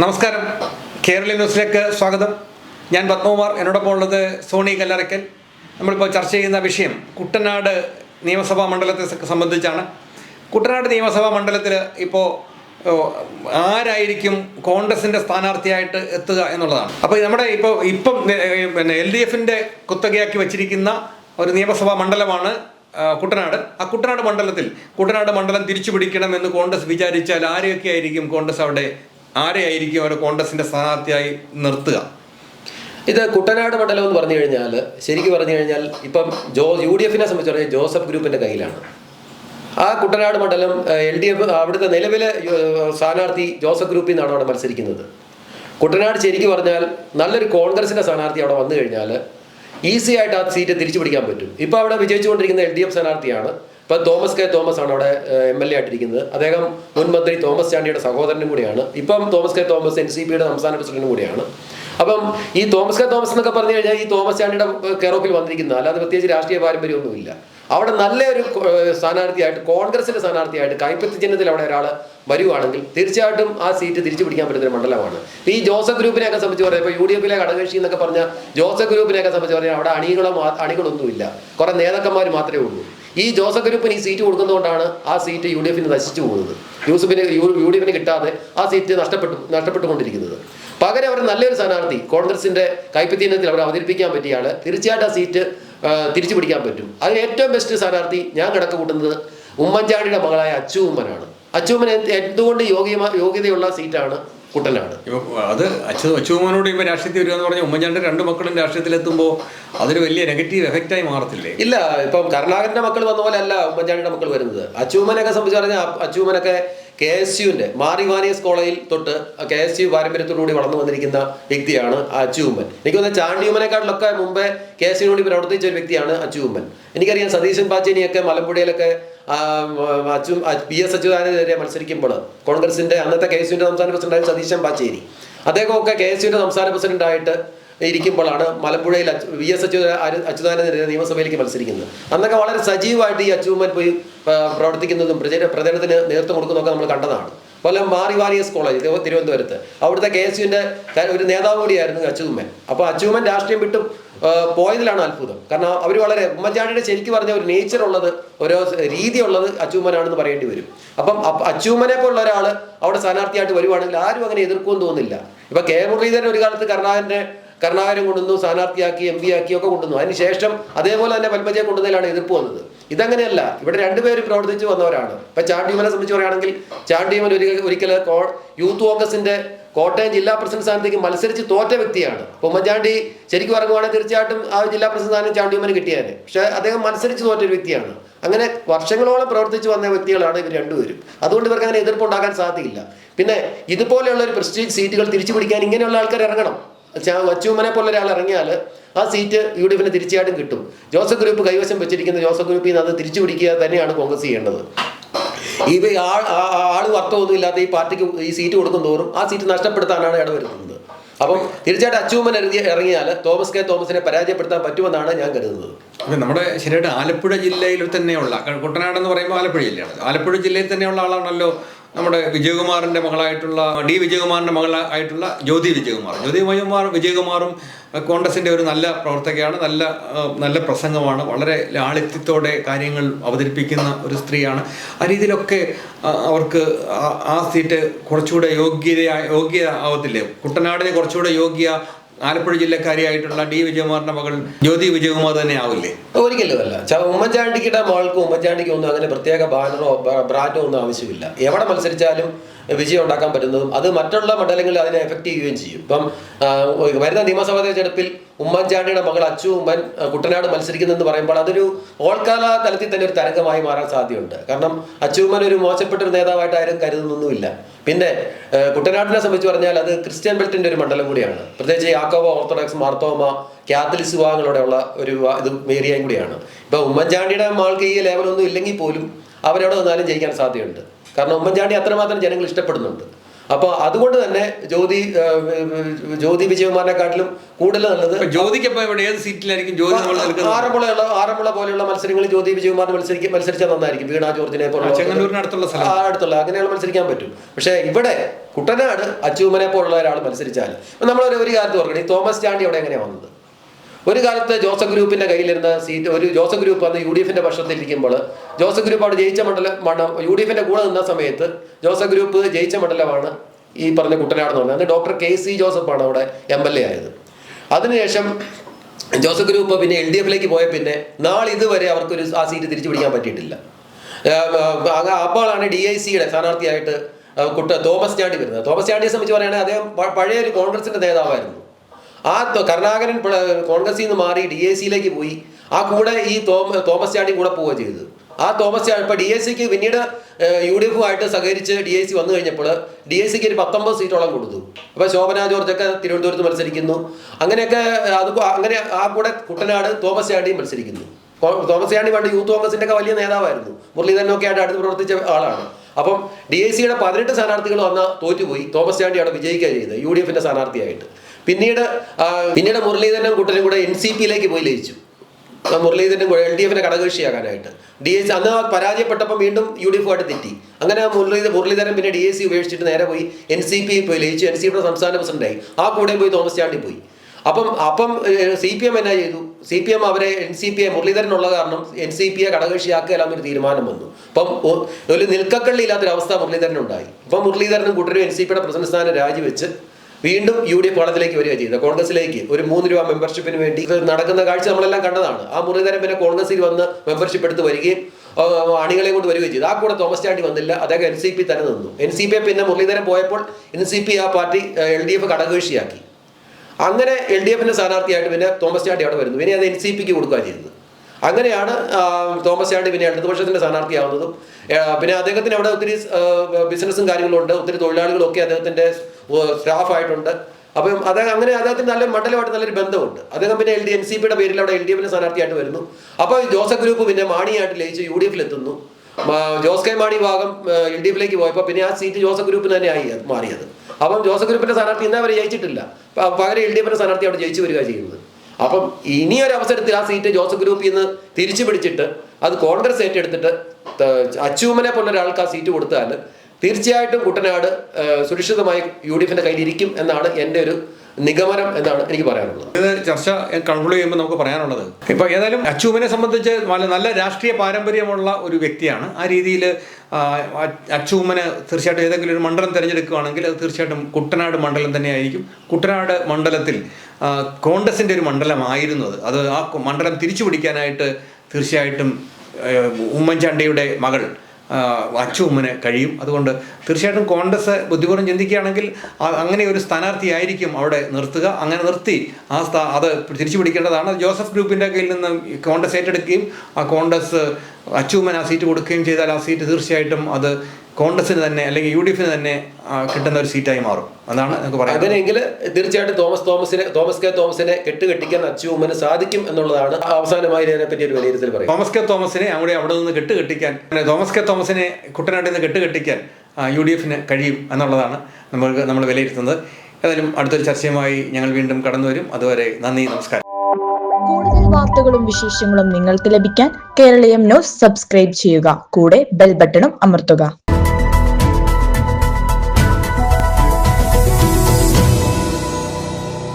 നമസ്കാരം. കേരള ന്യൂസിലേക്ക് സ്വാഗതം. ഞാൻ പത്മകുമാർ എന്നോടൊപ്പം ഉള്ളത് സോണി കല്ലറയ്ക്കൽ. നമ്മളിപ്പോൾ ചർച്ച ചെയ്യുന്ന വിഷയം കുട്ടനാട് നിയമസഭാ മണ്ഡലത്തെ സംബന്ധിച്ചാണ്. കുട്ടനാട് നിയമസഭാ മണ്ഡലത്തിൽ ഇപ്പോൾ ആരായിരിക്കും കോൺഗ്രസിന്റെ സ്ഥാനാർത്ഥിയായിട്ട് എത്തുക എന്നുള്ളതാണ്. അപ്പോൾ നമ്മുടെ ഇപ്പോൾ ഇപ്പം പിന്നെ എൽ ഡി എഫിന്റെ കുത്തകയാക്കി വച്ചിരിക്കുന്ന ഒരു നിയമസഭാ മണ്ഡലമാണ് കുട്ടനാട്. ആ കുട്ടനാട് മണ്ഡലത്തിൽ കുട്ടനാട് മണ്ഡലം തിരിച്ചു പിടിക്കണം എന്ന് കോൺഗ്രസ് വിചാരിച്ചാൽ ആരെയൊക്കെ ആയിരിക്കും കോൺഗ്രസ് അവിടെ ആരെയായിരിക്കും അവരുടെ കോൺഗ്രസിന്റെ സ്ഥാനാർത്ഥിയായി നിർത്തുക? ഇത് കുട്ടനാട് മണ്ഡലം എന്ന് പറഞ്ഞു കഴിഞ്ഞാൽ ശരിക്കും പറഞ്ഞു കഴിഞ്ഞാൽ ഇപ്പം ജോ യു ഡി എഫിനെ സംബന്ധിച്ച് പറഞ്ഞാൽ ജോസഫ് ഗ്രൂപ്പിന്റെ കയ്യിലാണ്. ആ കുട്ടനാട് മണ്ഡലം എൽ ഡി എഫ് അവിടുത്തെ നിലവിലെ സ്ഥാനാർത്ഥി ജോസഫ് ഗ്രൂപ്പിൽ നിന്നാണ് അവിടെ മത്സരിക്കുന്നത്. കുട്ടനാട് ശരിക്കും പറഞ്ഞാൽ നല്ലൊരു കോൺഗ്രസിന്റെ സ്ഥാനാർത്ഥി അവിടെ വന്നു കഴിഞ്ഞാൽ ഈസി ആയിട്ട് ആ സീറ്റ് തിരിച്ചു പിടിക്കാൻ പറ്റും. ഇപ്പോൾ അവിടെ വിജയിച്ചുകൊണ്ടിരിക്കുന്ന എൽ ഡി എഫ് സ്ഥാനാർത്ഥിയാണ് ഇപ്പം തോമസ് കെ തോമസ് ആണ് അവിടെ എം എൽ എ ആയിട്ടിരിക്കുന്നത്. അദ്ദേഹം മുൻ മന്ത്രി തോമസ് ചാണ്ടിയുടെ സഹോദരനും കൂടിയാണ്. ഇപ്പം Thomas K Thomas N C പിയുടെ സംസ്ഥാന പ്രസിഡന്റും കൂടിയാണ്. അപ്പം ഈ തോമസ് കെ തോമസ് എന്നൊക്കെ പറഞ്ഞു കഴിഞ്ഞാൽ ഈ തോമസ് ചാണ്ടിയുടെ കെയറോപ്പിൽ വന്നിരിക്കുന്ന അല്ലാതെ പ്രത്യേകിച്ച് രാഷ്ട്രീയ പാരമ്പര്യമൊന്നുമില്ല. അവിടെ നല്ലൊരു സ്ഥാനാർത്ഥിയായിട്ട് കോൺഗ്രസിന്റെ സ്ഥാനാർത്ഥിയായിട്ട് കൈപ്പത്തി ചിഹ്നത്തിൽ അവിടെ ഒരാൾ വരുവാണെങ്കിൽ തീർച്ചയായിട്ടും ആ സീറ്റ് തിരിച്ചു പിടിക്കാൻ പറ്റുന്ന ഒരു മണ്ഡലമാണ്. ഈ ജോസഫ് ഗ്രൂപ്പിനെയൊക്കെ സംബന്ധിച്ച് പറയാം. ഇപ്പൊ യു ഡി എഫിലെ ഘടകകക്ഷി എന്നൊക്കെ പറഞ്ഞ ജോസഫ് ഗ്രൂപ്പിനെ ഒക്കെ സംബന്ധിച്ച് പറഞ്ഞാൽ അവിടെ അണികളോ അണികളൊന്നുമില്ല. കുറെ നേതാക്കന്മാർ മാത്രമേ ഉള്ളൂ. ഈ ജോസഫ് ഗ്രൂപ്പിന് ഈ സീറ്റ് കൊടുക്കുന്നതുകൊണ്ടാണ് ആ സീറ്റ് യു ഡി എഫിന് നശിച്ചു പോകുന്നത്. യൂസഫിന് യു ഡി എഫിന് കിട്ടാതെ ആ സീറ്റ് നഷ്ടപ്പെട്ടു നഷ്ടപ്പെട്ടുകൊണ്ടിരിക്കുന്നത്. പകരം അവർ നല്ലൊരു സ്ഥാനാർത്ഥി കോൺഗ്രസിന്റെ കൈപ്പത്തിനത്തിൽ അവർ അവതരിപ്പിക്കാൻ പറ്റിയ ആൾ തീർച്ചയായിട്ടും ആ സീറ്റ് തിരിച്ചു പിടിക്കാൻ പറ്റും. അതിൽ ഏറ്റവും ബെസ്റ്റ് സ്ഥാനാർത്ഥി ഞാൻ കണക്ക് കൂട്ടുന്നത് ഉമ്മൻചാണ്ടിയുടെ മകളായ അച്ചു ഉമ്മനാണ്. അച്ചു ഉമ്മൻ എന്തുകൊണ്ട് യോഗ്യമാ യോഗ്യതയുള്ള സീറ്റാണ് കുട്ടനാട് ഇപ്പൊ അത് അച്ഛൻ അച്ഛനോട് ഇപ്പൊ രാഷ്ട്രീയത്തിൽ വരിക എന്ന് പറഞ്ഞ ഉമ്മൻചാണ്ടി രണ്ട് മക്കളും രാഷ്ട്രീയത്തിലെത്തുമ്പോൾ അതൊരു വലിയ നെഗറ്റീവ് എഫക്റ്റായി മാറത്തില്ലേ? ഇല്ല ഇപ്പം കരുണാകരന്റെ മക്കൾ വന്ന പോലെ അല്ല ഉമ്മൻചാണ്ടിയുടെ മക്കൾ വരുന്നത്. അച്ഛനൊക്കെ സംബന്ധിച്ച് പറഞ്ഞാൽ അച്ഛനൊക്കെ കെ എസ് യുവിന്റെ മാറി വാനിയസ് കോളേജിൽ തൊട്ട് കെ എസ് യു പാരമ്പര്യത്തോടുകൂടി വളർന്നു വന്നിരിക്കുന്ന വ്യക്തിയാണ് ആ അച്ചൂമ്മൻ എനിക്ക് തോന്നുന്നത് ചാണ്ടിയുമ്മനെക്കാട്ടിലൊക്കെ മുമ്പേ കെ എസ് യുവിനോട് പ്രവർത്തിച്ച ഒരു വ്യക്തിയാണ് അച്ചൂമ്മൻ എനിക്കറിയാം സതീശൻ പാച്ചേനിയൊക്കെ മലമ്പുഴയിലൊക്കെ അച്ചു പി എസ് അച്യുതാനന്ദനെതിരെ മത്സരിക്കുമ്പോൾ കോൺഗ്രസിന്റെ അന്നത്തെ കെ എസ് യുവിന്റെ സംസ്ഥാന പ്രസിഡന്റായ സതീശൻ പാച്ചേരി അദ്ദേഹമൊക്കെ കെ എസ് യുവിന്റെ സംസ്ഥാന പ്രസിഡന്റായിട്ട് ഇരിക്കുമ്പോഴാണ് മലമ്പുഴയിൽ വി എസ് അച്യുത അച്യുതാനന്ദനെതിരെ നിയമസഭയിലേക്ക് മത്സരിക്കുന്നത്. അന്നൊക്കെ വളരെ സജീവമായിട്ട് ഈ അച്ചൂമ്മൻ പോയി പ്രവർത്തിക്കുന്നതും പ്രചര പ്രചരണത്തിന് നേതൃത്വം കൊടുക്കുന്നതൊക്കെ നമ്മൾ കണ്ടതാണ്. പോലെ മാറി വാരിയസ് കോളേജ് തിരുവ- തിരുവനന്തപുരത്ത്. അവിടുത്തെ കെ എസ് യുവിന്റെ ഒരു നേതാവ് കൂടിയായിരുന്നു അച്യുതമ്മൻ അപ്പോൾ അച്ചൂമ്മൻ രാഷ്ട്രീയം വിട്ടും പോയതിലാണ് അത്ഭുതം. കാരണം അവർ വളരെ ഉമ്മൻചാണ്ടിയുടെ ശരിക്കും പറഞ്ഞ ഒരു നേച്ചർ ഉള്ളത് ഓരോ രീതി ഉള്ളത് അച്ചൂമ്മനാണെന്ന് പറയേണ്ടി വരും. അപ്പം അപ്പ- പോലുള്ള ഒരാൾ അവിടെ സ്ഥാനാർത്ഥിയായിട്ട് വരുവാണെങ്കിൽ ആരും അങ്ങനെ എതിർക്കുമെന്ന് തോന്നുന്നില്ല. ഇപ്പൊ കെ മുരളീധരൻ ഒരു കാലത്ത് കരുണാകരനെ കരുണാകരൻ കൊണ്ടുവന്നു സ്ഥാനാർത്ഥിയാക്കി എം പി ആക്കി ഒക്കെ കൊണ്ടുവന്നു. അതിനുശേഷം അതേപോലെ തന്നെ പത്മജയെ കൊണ്ടുവന്നതിലാണ് എതിർപ്പ് വന്നത്. ഇതങ്ങനെയല്ല. ഇവിടെ രണ്ടുപേരും പ്രവർത്തിച്ച് വന്നവരാണ്. ഇപ്പൊ ചാണ്ടിയുമനെ സംബന്ധിച്ച് പറയുകയാണെങ്കിൽ ചാണ്ടിയുമൻ ഒരിക്കൽ ഒരിക്കൽ യൂത്ത് കോൺഗ്രസിന്റെ കോട്ടയം ജില്ലാ പ്രസിഡന്റ് സ്ഥാനത്തേക്ക് മത്സരിച്ച് തോറ്റ വ്യക്തിയാണ്. ഉമ്മൻചാണ്ടി ശരിക്കും പറയുകയാണെങ്കിൽ തീർച്ചയായിട്ടും ആ ജില്ലാ പ്രസിഡന്റ് സ്ഥാനം ചാണ്ടിയമ്മന് കിട്ടിയാൽ പക്ഷെ അദ്ദേഹം മത്സരിച്ച് തോറ്റ ഒരു വ്യക്തിയാണ്. അങ്ങനെ വർഷങ്ങളോളം പ്രവർത്തിച്ച് വന്ന വ്യക്തികളാണ് ഇവർ രണ്ടുപേരും. അതുകൊണ്ട് ഇവർക്ക് അങ്ങനെ എതിർപ്പ് എതിർപ്പുണ്ടാക്കാൻ സാധിക്കില്ല പിന്നെ ഇതുപോലെയുള്ള ഒരു പ്രസ്റ്റീജ് സീറ്റുകൾ തിരിച്ചു പിടിക്കാൻ ഇങ്ങനെയുള്ള ആൾക്കാർ ഇറങ്ങണം. അച്ചൂമ്മനെ പോലെ ഒരാൾ ഇറങ്ങിയാൽ ആ സീറ്റ് യു ഡി എഫിന് തിരിച്ചയായിട്ടും കിട്ടും. ജോസഫ് ഗ്രൂപ്പ് കൈവശം വെച്ചിരിക്കുന്ന ജോസഫ് ഗ്രൂപ്പിൽ നിന്ന് അത് തിരിച്ചു പിടിക്കുക തന്നെയാണ് കോൺഗ്രസ് ചെയ്യേണ്ടത്. ഇവ ആൾ ആൾ വർത്തമൊന്നും ഇല്ലാത്ത ഈ പാർട്ടിക്ക് ഈ സീറ്റ് കൊടുക്കും തോറും ആ സീറ്റ് നഷ്ടപ്പെടുത്താനാണ് ഇടവരുന്നത് അപ്പം തീർച്ചയായിട്ടും അച്ചൂമ്മൻ ഇറങ്ങി ഇറങ്ങിയാൽ തോമസ് കെ തോമസിനെ പരാജയപ്പെടുത്താൻ പറ്റുമെന്നാണ് ഞാൻ കരുതുന്നത്. അപ്പം നമ്മുടെ ശരിയായിട്ട് ആലപ്പുഴ ജില്ലയിൽ തന്നെയുള്ള കുട്ടനാട് എന്ന് പറയുമ്പോൾ ആലപ്പുഴ ജില്ലയാണ്. ആലപ്പുഴ ജില്ലയിൽ തന്നെയുള്ള ആളാണല്ലോ നമ്മുടെ വിജയകുമാറിന്റെ മകളായിട്ടുള്ള ഡി വിജയകുമാറിന്റെ മകളായിട്ടുള്ള ജ്യോതി വിജയകുമാർ. ജ്യോതി വിജയകുമാർ വിജയകുമാറും കോൺഗ്രസിന്റെ ഒരു നല്ല പ്രവർത്തകയാണ് നല്ല നല്ല പ്രസംഗമാണ് വളരെ ലാളിത്യത്തോടെ കാര്യങ്ങൾ അവതരിപ്പിക്കുന്ന ഒരു സ്ത്രീയാണ്. ആ രീതിയിലൊക്കെ അവർക്ക് ആ സീറ്റ് കുറച്ചുകൂടെ യോഗ്യത യോഗ്യ ആവത്തില്ലേ കുട്ടനാടിന് കുറച്ചുകൂടെ യോഗ്യ ആലപ്പുഴ ജില്ലക്കാരിയായിട്ടുള്ള ഡി വിജയകുമാറിന്റെ മകൾ ജ്യോതി വിജയകുമാർ തന്നെ ആവില്ലേ? ഒരിക്കലും അല്ല ഉമ്മൻചാണ്ടിക്കിടെ മകൾക്കും ഉമ്മൻചാണ്ടിക്കും ഒന്നും അങ്ങനെ പ്രത്യേക ബാനറോ ബ്രാൻഡോ ഒന്നും ആവശ്യമില്ല. എവിടെ മത്സരിച്ചാലും വിജയം ഉണ്ടാക്കാൻ പറ്റുന്നതും അത് മറ്റുള്ള മണ്ഡലങ്ങളിൽ അതിനെ എഫക്ട് ചെയ്യുകയും ചെയ്യും. ഇപ്പം വരുന്ന നിയമസഭാ തെരഞ്ഞെടുപ്പിൽ ഉമ്മൻചാണ്ടിയുടെ മകൾ അച്ചു ഉമ്മൻ കുട്ടനാട് മത്സരിക്കുന്നതെന്ന് പറയുമ്പോൾ അതൊരു ഓൾക്കാല തലത്തിൽ തന്നെ ഒരു തരംഗമായി മാറാൻ സാധ്യതയുണ്ട്. കാരണം അച്ചു ഉമ്മൻ ഒരു മോശപ്പെട്ട ഒരു നേതാവായിട്ട് ആരും കരുതുന്നൊന്നുമില്ല. പിന്നെ കുട്ടനാടിനെ സംബന്ധിച്ച് പറഞ്ഞാൽ അത് ക്രിസ്ത്യൻ ബെൽറ്റിന്റെ ഒരു മണ്ഡലം കൂടിയാണ്. പ്രത്യേകിച്ച് യാക്കോബ ഓർത്തഡോക്സ് മാർത്തോമ കാത്തലിസ് വിഭാഗങ്ങളോടെയുള്ള ഒരു ഇത് ഏരിയയും കൂടിയാണ്. ഇപ്പൊ ഉമ്മൻചാണ്ടിയുടെ ആൾക്ക് ഈ ലേവലൊന്നും ഇല്ലെങ്കിൽ പോലും അവരവിടെ വന്നാലും ജയിക്കാൻ സാധ്യതയുണ്ട്. കാരണം ഉമ്മൻചാണ്ടി അത്രമാത്രം ജനങ്ങൾ ഇഷ്ടപ്പെടുന്നുണ്ട്. അപ്പൊ അതുകൊണ്ട് തന്നെ ജ്യോതി ജ്യോതി വിജയകുമാറിനെക്കാട്ടിലും കൂടുതൽ നല്ലത് ഇപ്പൊ ജ്യോതിക്കപ്പോ ഇവിടെ ഏത് സീറ്റിലായിരിക്കും ജ്യോതി ആറന്മുളയുള്ള ആറന്മുള പോലെയുള്ള മത്സരങ്ങളിൽ ജ്യോതി വിജയകുമാറിന് മത്സരിക്കാൻ മത്സരിച്ചാൽ നന്നായിരിക്കും. വീണാ ജോർജിനെ പോലെ അടുത്തുള്ള അടുത്തുള്ള അങ്ങനെയുള്ള മത്സരിക്കാൻ പറ്റും. പക്ഷേ ഇവിടെ കുട്ടനാട് അച്ചൂമനെ പോലുള്ള ഒരാൾ മത്സരിച്ചാൽ നമ്മൾ ഒരു കാര്യത്തിൽ ഓർക്കണം. ഈ തോമസ് ചാണ്ടി അവിടെ എങ്ങനെയാണ് വന്നത്? ഒരു കാലത്ത് ജോസഫ് ഗ്രൂപ്പിന്റെ കയ്യിലിരുന്ന സീറ്റ് ഒരു ജോസഫ് ഗ്രൂപ്പ് അന്ന് യു ഡി എഫിന്റെ പക്ഷത്തിരിക്കുമ്പോൾ ജോസഫ് ഗ്രൂപ്പ് അവിടെ ജയിച്ച മണ്ഡലം മണ്ഡലം യു ഡി എഫിന്റെ കൂടെ നിന്ന സമയത്ത് ജോസഫ് ഗ്രൂപ്പ് ജയിച്ച മണ്ഡലമാണ് ഈ പറഞ്ഞ കുട്ടനാട് എന്ന് പറഞ്ഞത് ഡോക്ടർ കെ സി ജോസഫാണ് അവിടെ എം എൽ എ ആയത്. അതിനുശേഷം ജോസഫ് ഗ്രൂപ്പ് പിന്നെ എൽ ഡി എഫിലേക്ക് പോയ പിന്നെ നാളെ ഇതുവരെ അവർക്കൊരു ആ സീറ്റ് തിരിച്ചു പിടിക്കാൻ പറ്റിയിട്ടില്ല. അപ്പോഴാണ് ഡി ഐ സിയുടെ സ്ഥാനാർത്ഥിയായിട്ട് കുട്ട തോമസ് ചാണ്ടി വരുന്നത്. തോമസ് ചാണ്ടിയെ സംബന്ധിച്ച് പറയുകയാണെങ്കിൽ അദ്ദേഹം പഴയ ഒരു കോൺഗ്രസിന്റെ നേതാവായിരുന്നു. ആ കരുണാകരൻ കോൺഗ്രസിൽ നിന്ന് മാറി ഡി എ സിയിലേക്ക് പോയി. ആ കൂടെ ഈ തോമ തോമസ് ചാണ്ടി കൂടെ പോവുക ചെയ്തത്. ആ തോമസ് ചാണ്ടി ഇപ്പൊ ഡി എസ് സിക്ക് പിന്നീട് യു ഡി എഫുമായിട്ട് സഹകരിച്ച് ഡി എ സി വന്നു കഴിഞ്ഞപ്പോൾ ഡി എ സിക്ക് ഒരു പത്തൊമ്പത് സീറ്റോളം കൊടുത്തു. അപ്പൊ ശോഭന ജോർജ് ഒക്കെ തിരുവനന്തപുരത്ത് മത്സരിക്കുന്നു. അങ്ങനെയൊക്കെ അത് അങ്ങനെ ആ കൂടെ കുട്ടനാട് തോമസ് ചാണ്ടിയും മത്സരിക്കുന്നു. തോമസ് ചാണ്ടി പണ്ട് യൂത്ത് കോൺഗ്രസിന്റെ ഒക്കെ വലിയ നേതാവായിരുന്നു. മുരളീധരനൊക്കെ ആയിട്ട് അടുത്ത് പ്രവർത്തിച്ച ആളാണ്. അപ്പം ഡി എ സിയുടെ പതിനെട്ട് സ്ഥാനാർത്ഥികൾ വന്ന തോറ്റുപോയി. തോമസ് ചാണ്ടി അവിടെ വിജയിക്കുക ചെയ്തത്. യു ഡി എഫിന്റെ സ്ഥാനാർത്ഥിയായിട്ട്. പിന്നീട് പിന്നീട് മുരളീധരനും കൂട്ടരും കൂടെ എൻ സി പിയിലേക്ക് പോയി ലയിച്ചു. മുരളീധരനും എൽ ഡി എഫിനെ ഘടകകക്ഷിയാകാനായിട്ട് ഡി എസ് അന്ന് പരാജയപ്പെട്ടപ്പോൾ വീണ്ടും യു ഡി എഫുമായിട്ട് തെറ്റി. അങ്ങനെ മുരളീധരൻ മുരളീധരൻ പിന്നെ ഡി എ സി ഉപേക്ഷിച്ചിട്ട് നേരെ പോയി എൻ സി പി പോയി ലയിച്ചു. എൻ സി പിയുടെ സംസ്ഥാന പ്രസിഡന്റായി. ആ കൂടെ പോയി തോമസ് ചാണ്ടി പോയി. അപ്പം അപ്പം സി പി എം എന്നാ ചെയ്തു? സി പി എം അവരെ എൻ സി പി എ മുരളീധരനുള്ള കാരണം എൻ സി പി എ ഒരു തീരുമാനം വന്നു. അപ്പം ഒരു നിൽക്കക്കള്ളി ഇല്ലാത്തൊരവസ്ഥ മുരളീധരനുണ്ടായി. അപ്പം മുരളീധരനും കൂട്ടരും എൻ സി പിയുടെ പ്രസിഡന്റ് സ്ഥാനം രാജിവെച്ച് വീണ്ടും യു ഡി എഫ് കോളത്തിലേക്ക് വരിക ചെയ്തത് കോൺഗ്രസിലേക്ക് ഒരു മൂന്ന് രൂപ മെമ്പർഷിപ്പിന് വേണ്ടി നടക്കുന്ന കാഴ്ച നമ്മളെല്ലാം കണ്ടതാണ്. ആ മുരളീധരൻ പിന്നെ കോൺഗ്രസിൽ വന്ന് മെമ്പർഷിപ്പ് എടുത്ത് വരികയും അണികളെ കൊണ്ട് വരികയും ചെയ്തു. ആ കൂടെ തോമസ് ചാണ്ടി വന്നില്ല. അദ്ദേഹം എൻ സി പി തന്നെ നിന്നു. എൻ സി പി പിന്നെ മുരളീധരൻ പോയപ്പോൾ എൻ സി പി ആ പാർട്ടി എൽ ഡി എഫ് ഘടകകക്ഷിയാക്കി അങ്ങനെ എൽ ഡി എഫിന്റെ സ്ഥാനാർത്ഥിയായിട്ട് പിന്നെ തോമസ് ചാണ്ടി അവിടെ വരുന്നു. പിന്നെ അത് എൻ സി പിക്ക് കൊടുക്കുക ചെയ്തത് അങ്ങനെയാണ് തോമസ് ചാണ്ടി പിന്നെ ഇടതുപക്ഷത്തിന്റെ സ്ഥാനാർത്ഥിയാവുന്നതും. പിന്നെ അദ്ദേഹത്തിന് അവിടെ ഒത്തിരി ബിസിനസ്സും കാര്യങ്ങളും ഉണ്ട്. ഒത്തിരി തൊഴിലാളികളൊക്കെ അദ്ദേഹത്തിന്റെ സ്റ്റാഫ് ആയിട്ടുണ്ട് അപ്പം അദ്ദേഹം അങ്ങനെ അദ്ദേഹത്തിന് നല്ല മണ്ഡലമായിട്ട് നല്ലൊരു ബന്ധമുണ്ട്. അദ്ദേഹം പിന്നെ എൽ ഡി എൻ സി പിയുടെ പേരിൽ അവിടെ എൽ ഡി എഫിന് സ്ഥാനാർത്ഥിയായിട്ട് വരുന്നു. അപ്പോൾ ജോസഫ് ഗ്രൂപ്പ് പിന്നെ മാണിയായിട്ട് ലയിച്ച് യു ഡി എഫിൽ എത്തുന്നു ജോസ് കെ മാണി ഭാഗം എൽ ഡി എഫിലേക്ക് പോയപ്പോൾ പിന്നെ ആ സീറ്റ് ജോസഫ് ഗ്രൂപ്പിന് തന്നെ ആയി മാറിയത്. അപ്പം ജോസഫ് ഗ്രൂപ്പിന്റെ സ്ഥാനാർത്ഥി ഇന്നേ വരെ ജയിച്ചിട്ടില്ല. പകരം എൽ ഡി എഫിന്റെ സ്ഥാനാർത്ഥി അവിടെ ജയിച്ചു വരിക ചെയ്യുന്നത്. അപ്പം ഇനി ഒരു അവസരത്തിൽ ആ സീറ്റ് ജോസഫ് ഗ്രൂപ്പിൽ നിന്ന് തിരിച്ചു പിടിച്ചിട്ട് അത് കോൺഗ്രസ് ഏറ്റെടുത്തിട്ട് അച്ചൂമനെ പോലൊരാൾക്ക് ആ സീറ്റ് കൊടുത്താൽ തീർച്ചയായിട്ടും കുട്ടനാട് സുരക്ഷിതമായി യു ഡി എഫിന്റെ കയ്യിലിരിക്കും എന്നാണ് എന്റെ ഒരു നിഗമനം എന്നാണ് എനിക്ക് പറയാനുള്ളത്. ഇത് ചർച്ച കൺക്ലൂഡ് ചെയ്യുമ്പോൾ നമുക്ക് പറയാനുള്ളത്. ഇപ്പൊ ഏതായാലും അച്ചൂമിനെ സംബന്ധിച്ച് നല്ല രാഷ്ട്രീയ പാരമ്പര്യമുള്ള ഒരു വ്യക്തിയാണ്. ആ രീതിയിൽ അച്ചൂമന് തീർച്ചയായിട്ടും ഏതെങ്കിലും ഒരു മണ്ഡലം തിരഞ്ഞെടുക്കുകയാണെങ്കിൽ അത് തീർച്ചയായിട്ടും കുട്ടനാട് മണ്ഡലം തന്നെയായിരിക്കും. കുട്ടനാട് മണ്ഡലത്തിൽ കോൺഗ്രസിന്റെ ഒരു മണ്ഡലമായിരുന്നു അത്. അത് ആ മണ്ഡലം തിരിച്ചു പിടിക്കാനായിട്ട് തീർച്ചയായിട്ടും ഉമ്മൻചാണ്ടിയുടെ മകൾ അച്ചുമ്മന് കഴിയും. അതുകൊണ്ട് തീർച്ചയായിട്ടും കോൺഗ്രസ് ബുദ്ധിപൂർവം ചിന്തിക്കുകയാണെങ്കിൽ അങ്ങനെ ഒരു സ്ഥാനാർത്ഥിയായിരിക്കും അവിടെ നിർത്തുക. അങ്ങനെ നിർത്തി ആ സ്ഥാ അത് തിരിച്ചു പിടിക്കേണ്ടതാണ്. ജോസഫ് ഗ്രൂപ്പിന്റെ കയ്യിൽ നിന്ന് കോൺഗ്രസ് ഏറ്റെടുക്കുകയും ആ കോൺഗ്രസ് അച്ചുമ്മൻ ആ സീറ്റ് കൊടുക്കുകയും ചെയ്താൽ ആ സീറ്റ് തീർച്ചയായിട്ടും അത് കോൺഗ്രസിന് തന്നെ അല്ലെങ്കിൽ യു ഡി എഫിന് തന്നെ കിട്ടുന്ന ഒരു സീറ്റായി മാറും. അതാണ് നമുക്ക് പറയാം അങ്ങനെയെങ്കിൽ തീർച്ചയായിട്ടും തോമസ് തോമസിനെ തോമസ് കെ തോമസിനെ കെട്ടുകെട്ടിക്കാൻ അച്ചുമ്മന് സാധിക്കും എന്നുള്ളതാണ് അവസാനമായി ഇതിനെപ്പറ്റി ഒരു വിലയിരുത്തൽ പറയും തോമസ് കെ തോമസിനെ അവിടെ അവിടെ നിന്ന് കെട്ടുകെട്ടിക്കാൻ തോമസ് കെ തോമസിനെ കുട്ടനാട്ടിൽ നിന്ന് കെട്ടുകെട്ടിക്കാൻ യു ഡി എഫിന് കഴിയും എന്നുള്ളതാണ് നമ്മൾക്ക് നമ്മൾ വിലയിരുത്തുന്നത്. ഏതായാലും അടുത്തൊരു ചർച്ചയുമായി ഞങ്ങൾ വീണ്ടും കടന്നു വരും. അതുവരെ നന്ദി നമസ്കാരം. കൂടുതൽ വാർത്തകളും വിശേഷങ്ങളും നിങ്ങൾക്ക് ലഭിക്കാൻ കേരളീയം ന്യൂസ് സബ്സ്ക്രൈബ് ചെയ്യുക. കൂടെ ബെൽ ബട്ടണും അമർത്തുക.